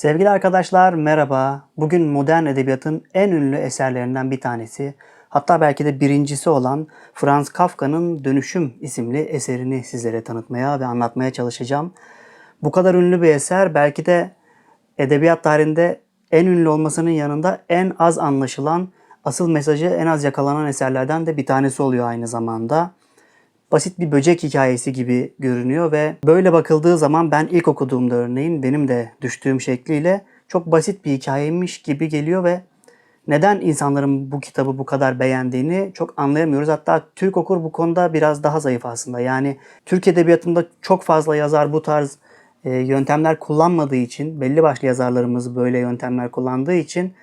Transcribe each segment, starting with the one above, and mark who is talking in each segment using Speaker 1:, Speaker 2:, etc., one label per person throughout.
Speaker 1: Sevgili arkadaşlar merhaba. Bugün modern edebiyatın en ünlü eserlerinden bir tanesi, hatta belki de birincisi olan Franz Kafka'nın Dönüşüm isimli eserini sizlere tanıtmaya ve anlatmaya çalışacağım. Bu kadar ünlü bir eser belki de edebiyat tarihinde en ünlü olmasının yanında en az anlaşılan, asıl mesajı en az yakalanan eserlerden de bir tanesi oluyor aynı zamanda basit bir böcek hikayesi gibi görünüyor ve böyle bakıldığı zaman ben ilk okuduğumda örneğin benim de düştüğüm şekliyle çok basit bir hikayeymiş gibi geliyor ve neden insanların bu kitabı bu kadar beğendiğini çok anlayamıyoruz. Hatta Türk okur bu konuda biraz daha zayıf aslında. Yani Türk edebiyatında çok fazla yazar bu tarz e, yöntemler kullanmadığı için, belli başlı yazarlarımız böyle yöntemler kullandığı için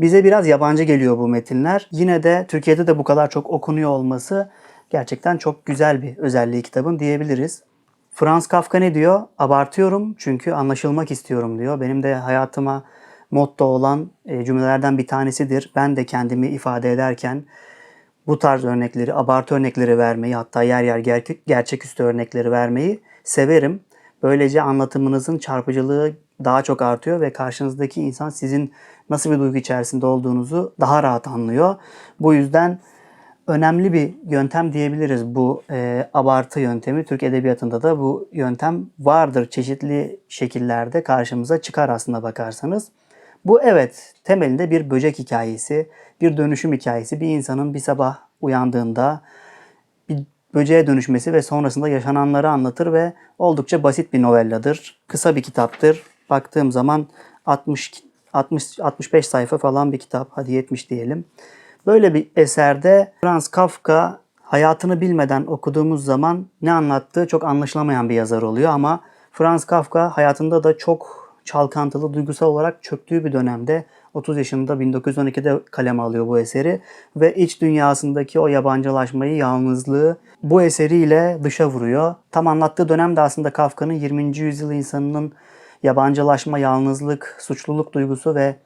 Speaker 1: bize biraz yabancı geliyor bu metinler. Yine de Türkiye'de de bu kadar çok okunuyor olması gerçekten çok güzel bir özelliği kitabın diyebiliriz. Franz Kafka ne diyor? Abartıyorum çünkü anlaşılmak istiyorum diyor. Benim de hayatıma motto olan e, cümlelerden bir tanesidir. Ben de kendimi ifade ederken bu tarz örnekleri, abartı örnekleri vermeyi, hatta yer yer ger- gerçeküstü örnekleri vermeyi severim. Böylece anlatımınızın çarpıcılığı daha çok artıyor ve karşınızdaki insan sizin nasıl bir duygu içerisinde olduğunuzu daha rahat anlıyor. Bu yüzden önemli bir yöntem diyebiliriz bu e, abartı yöntemi. Türk Edebiyatı'nda da bu yöntem vardır. Çeşitli şekillerde karşımıza çıkar aslında bakarsanız. Bu evet temelinde bir böcek hikayesi, bir dönüşüm hikayesi. Bir insanın bir sabah uyandığında bir böceğe dönüşmesi ve sonrasında yaşananları anlatır ve oldukça basit bir novelladır. Kısa bir kitaptır. Baktığım zaman 60 60 65 sayfa falan bir kitap. Hadi 70 diyelim. Böyle bir eserde Franz Kafka hayatını bilmeden okuduğumuz zaman ne anlattığı çok anlaşılamayan bir yazar oluyor ama Franz Kafka hayatında da çok çalkantılı, duygusal olarak çöktüğü bir dönemde 30 yaşında 1912'de kaleme alıyor bu eseri ve iç dünyasındaki o yabancılaşmayı, yalnızlığı bu eseriyle dışa vuruyor. Tam anlattığı dönemde aslında Kafka'nın 20. yüzyıl insanının yabancılaşma, yalnızlık, suçluluk duygusu ve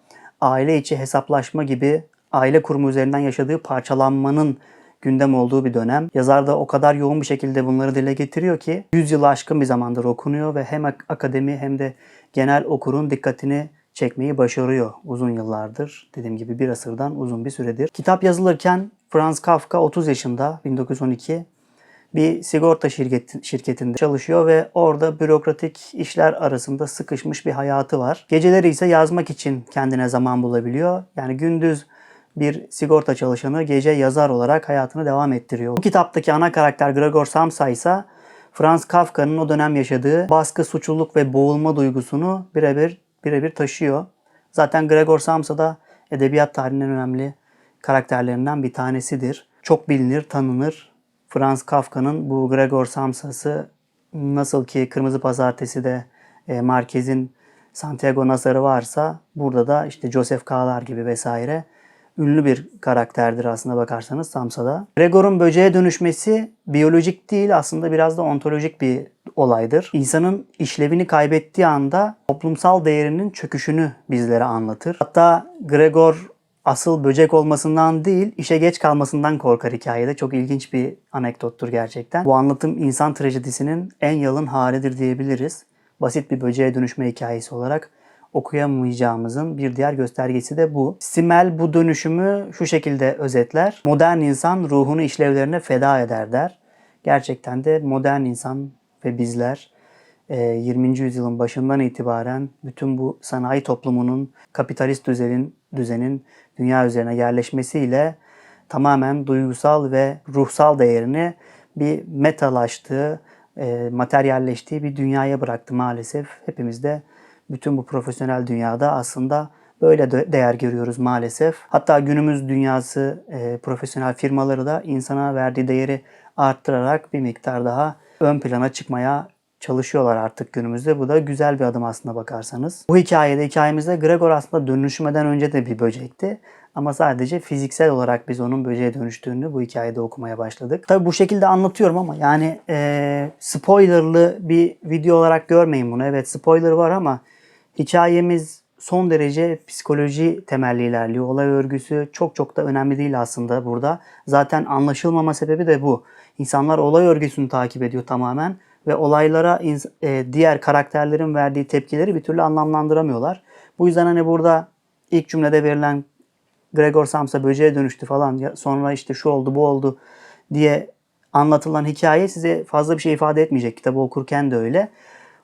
Speaker 1: aile içi hesaplaşma gibi aile kurumu üzerinden yaşadığı parçalanmanın gündem olduğu bir dönem. Yazar da o kadar yoğun bir şekilde bunları dile getiriyor ki 100 yılı aşkın bir zamandır okunuyor ve hem akademi hem de genel okurun dikkatini çekmeyi başarıyor uzun yıllardır. Dediğim gibi bir asırdan uzun bir süredir. Kitap yazılırken Franz Kafka 30 yaşında 1912 bir sigorta şirket, şirketinde çalışıyor ve orada bürokratik işler arasında sıkışmış bir hayatı var. Geceleri ise yazmak için kendine zaman bulabiliyor. Yani gündüz bir sigorta çalışanı gece yazar olarak hayatını devam ettiriyor. Bu kitaptaki ana karakter Gregor Samsa ise Franz Kafka'nın o dönem yaşadığı baskı, suçluluk ve boğulma duygusunu birebir birebir taşıyor. Zaten Gregor Samsa da edebiyat tarihinin önemli karakterlerinden bir tanesidir. Çok bilinir, tanınır. Franz Kafka'nın bu Gregor Samsa'sı nasıl ki Kırmızı Pazartesi'de e, Marquez'in Santiago Nazarı varsa burada da işte Joseph K'lar gibi vesaire ünlü bir karakterdir aslında bakarsanız Samsa'da. Gregor'un böceğe dönüşmesi biyolojik değil aslında biraz da ontolojik bir olaydır. İnsanın işlevini kaybettiği anda toplumsal değerinin çöküşünü bizlere anlatır. Hatta Gregor asıl böcek olmasından değil, işe geç kalmasından korkar hikayede. Çok ilginç bir anekdottur gerçekten. Bu anlatım insan trajedisinin en yalın halidir diyebiliriz. Basit bir böceğe dönüşme hikayesi olarak okuyamayacağımızın bir diğer göstergesi de bu. Simel bu dönüşümü şu şekilde özetler. Modern insan ruhunu işlevlerine feda eder der. Gerçekten de modern insan ve bizler 20. E, yüzyılın başından itibaren bütün bu sanayi toplumunun kapitalist düzenin, düzenin dünya üzerine yerleşmesiyle tamamen duygusal ve ruhsal değerini bir metalaştığı, e, materyalleştiği bir dünyaya bıraktı maalesef. Hepimiz de bütün bu profesyonel dünyada aslında böyle de değer görüyoruz maalesef. Hatta günümüz dünyası e, profesyonel firmaları da insana verdiği değeri arttırarak bir miktar daha ön plana çıkmaya çalışıyorlar artık günümüzde. Bu da güzel bir adım aslında bakarsanız. Bu hikayede hikayemizde Gregor aslında dönüşmeden önce de bir böcekti. Ama sadece fiziksel olarak biz onun böceğe dönüştüğünü bu hikayede okumaya başladık. Tabi bu şekilde anlatıyorum ama yani e, spoilerlı bir video olarak görmeyin bunu. Evet spoiler var ama hikayemiz son derece psikoloji temelli ilerliyor. Olay örgüsü çok çok da önemli değil aslında burada. Zaten anlaşılmama sebebi de bu. İnsanlar olay örgüsünü takip ediyor tamamen ve olaylara e, diğer karakterlerin verdiği tepkileri bir türlü anlamlandıramıyorlar. Bu yüzden hani burada ilk cümlede verilen Gregor Samsa böceğe dönüştü falan sonra işte şu oldu bu oldu diye anlatılan hikaye size fazla bir şey ifade etmeyecek. Kitabı okurken de öyle.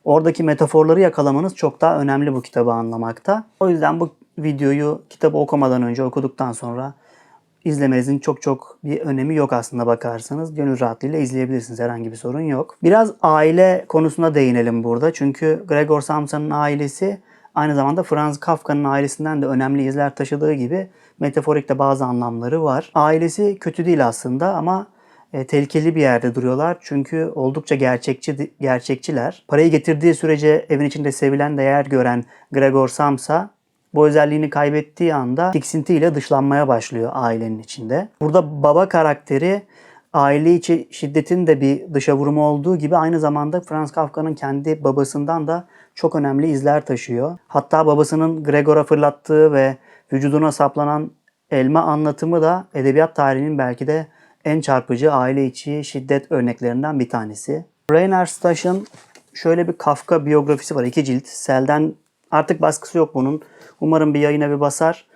Speaker 1: Oradaki metaforları yakalamanız çok daha önemli bu kitabı anlamakta. O yüzden bu videoyu kitabı okumadan önce okuduktan sonra izlemenizin çok çok bir önemi yok aslında bakarsanız. Gönül rahatlığıyla izleyebilirsiniz. Herhangi bir sorun yok. Biraz aile konusuna değinelim burada. Çünkü Gregor Samsa'nın ailesi aynı zamanda Franz Kafka'nın ailesinden de önemli izler taşıdığı gibi metaforikte bazı anlamları var. Ailesi kötü değil aslında ama e, tehlikeli bir yerde duruyorlar. Çünkü oldukça gerçekçi gerçekçiler. Parayı getirdiği sürece evin içinde sevilen değer gören Gregor Samsa bu özelliğini kaybettiği anda tiksintiyle dışlanmaya başlıyor ailenin içinde. Burada baba karakteri aile içi şiddetin de bir dışa vurumu olduğu gibi aynı zamanda Franz Kafka'nın kendi babasından da çok önemli izler taşıyor. Hatta babasının Gregor'a fırlattığı ve vücuduna saplanan elma anlatımı da edebiyat tarihinin belki de en çarpıcı aile içi şiddet örneklerinden bir tanesi. Rainer Stasch'ın şöyle bir Kafka biyografisi var. iki cilt. Selden artık baskısı yok bunun. Umarım bir yayına bir basar.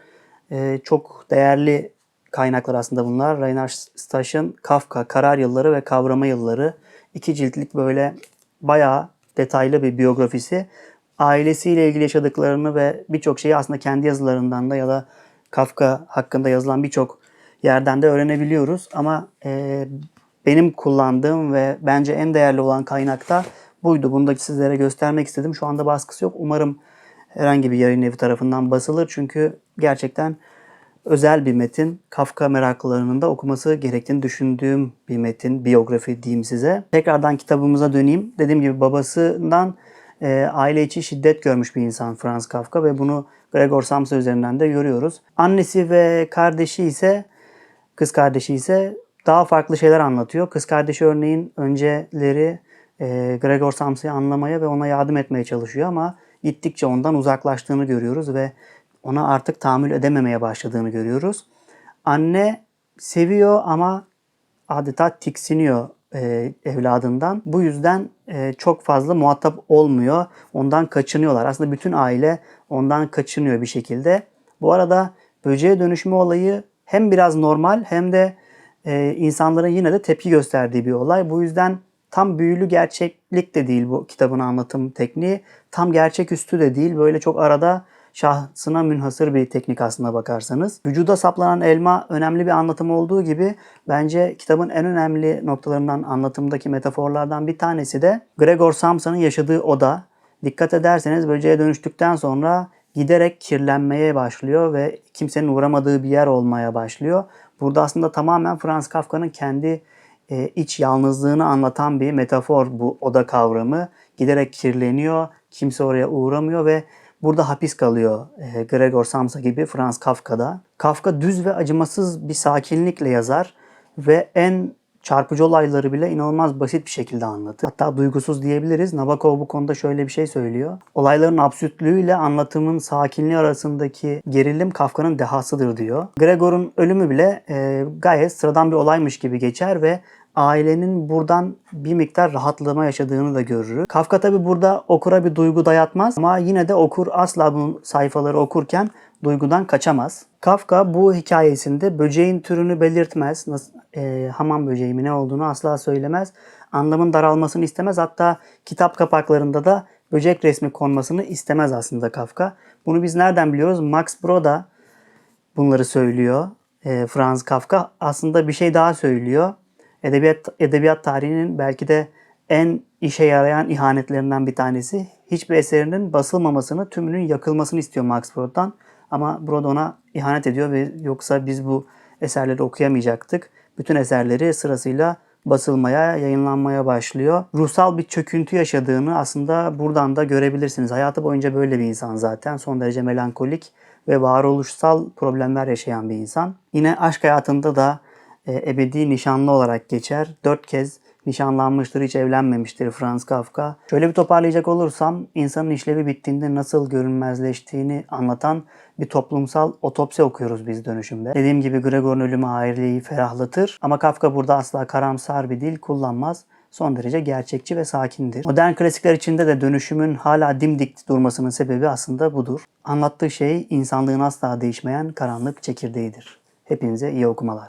Speaker 1: Ee, çok değerli kaynaklar aslında bunlar. Rainer Stasch'ın Kafka, Karar Yılları ve Kavrama Yılları. iki ciltlik böyle bayağı detaylı bir biyografisi. Ailesiyle ilgili yaşadıklarını ve birçok şeyi aslında kendi yazılarından da ya da Kafka hakkında yazılan birçok yerden de öğrenebiliyoruz. Ama e, benim kullandığım ve bence en değerli olan kaynak da buydu. Bunu da sizlere göstermek istedim. Şu anda baskısı yok. Umarım herhangi bir yayın evi tarafından basılır. Çünkü gerçekten özel bir metin. Kafka meraklılarının da okuması gerektiğini düşündüğüm bir metin, biyografi diyeyim size. Tekrardan kitabımıza döneyim. Dediğim gibi babasından e, aile içi şiddet görmüş bir insan Franz Kafka ve bunu Gregor Samsa üzerinden de görüyoruz. Annesi ve kardeşi ise kız kardeşi ise daha farklı şeyler anlatıyor. Kız kardeşi örneğin önceleri e, Gregor Samsa'yı anlamaya ve ona yardım etmeye çalışıyor ama gittikçe ondan uzaklaştığını görüyoruz ve ona artık tahammül edememeye başladığını görüyoruz. Anne seviyor ama adeta tiksiniyor e, evladından. Bu yüzden e, çok fazla muhatap olmuyor. Ondan kaçınıyorlar. Aslında bütün aile ondan kaçınıyor bir şekilde. Bu arada böceğe dönüşme olayı hem biraz normal hem de e, insanların yine de tepki gösterdiği bir olay. Bu yüzden tam büyülü gerçeklik de değil bu kitabın anlatım tekniği. Tam gerçeküstü de değil. Böyle çok arada şahsına münhasır bir teknik aslına bakarsanız. Vücuda saplanan elma önemli bir anlatım olduğu gibi bence kitabın en önemli noktalarından anlatımdaki metaforlardan bir tanesi de Gregor Samsa'nın yaşadığı oda. Dikkat ederseniz böceğe dönüştükten sonra giderek kirlenmeye başlıyor ve kimsenin uğramadığı bir yer olmaya başlıyor. Burada aslında tamamen Franz Kafka'nın kendi e, iç yalnızlığını anlatan bir metafor bu oda kavramı. Giderek kirleniyor, kimse oraya uğramıyor ve burada hapis kalıyor e, Gregor Samsa gibi Franz Kafka'da. Kafka düz ve acımasız bir sakinlikle yazar ve en çarpıcı olayları bile inanılmaz basit bir şekilde anlatır. Hatta duygusuz diyebiliriz. Nabokov bu konuda şöyle bir şey söylüyor. Olayların absürtlüğüyle anlatımın sakinliği arasındaki gerilim Kafka'nın dehasıdır diyor. Gregor'un ölümü bile e, gayet sıradan bir olaymış gibi geçer ve ailenin buradan bir miktar rahatlama yaşadığını da görürüz. Kafka tabi burada okura bir duygu dayatmaz ama yine de okur asla bu sayfaları okurken duygudan kaçamaz. Kafka bu hikayesinde böceğin türünü belirtmez. Nasıl, e, hamam böceği mi ne olduğunu asla söylemez. Anlamın daralmasını istemez. Hatta kitap kapaklarında da böcek resmi konmasını istemez aslında Kafka. Bunu biz nereden biliyoruz? Max Broda bunları söylüyor. E, Franz Kafka aslında bir şey daha söylüyor. Edebiyat edebiyat tarihinin belki de en işe yarayan ihanetlerinden bir tanesi. Hiçbir eserinin basılmamasını, tümünün yakılmasını istiyor Max Brod'dan. Ama Brod ona ihanet ediyor ve yoksa biz bu eserleri okuyamayacaktık. Bütün eserleri sırasıyla basılmaya, yayınlanmaya başlıyor. Ruhsal bir çöküntü yaşadığını aslında buradan da görebilirsiniz. Hayatı boyunca böyle bir insan zaten. Son derece melankolik ve varoluşsal problemler yaşayan bir insan. Yine aşk hayatında da e, ebedi nişanlı olarak geçer. Dört kez nişanlanmıştır, hiç evlenmemiştir Franz Kafka. Şöyle bir toparlayacak olursam, insanın işlevi bittiğinde nasıl görünmezleştiğini anlatan bir toplumsal otopsi okuyoruz biz dönüşümde. Dediğim gibi Gregor'un ölümü aileyi ferahlatır ama Kafka burada asla karamsar bir dil kullanmaz. son derece gerçekçi ve sakindir. Modern klasikler içinde de dönüşümün hala dimdik durmasının sebebi aslında budur. Anlattığı şey insanlığın asla değişmeyen karanlık çekirdeğidir. Hepinize iyi okumalar.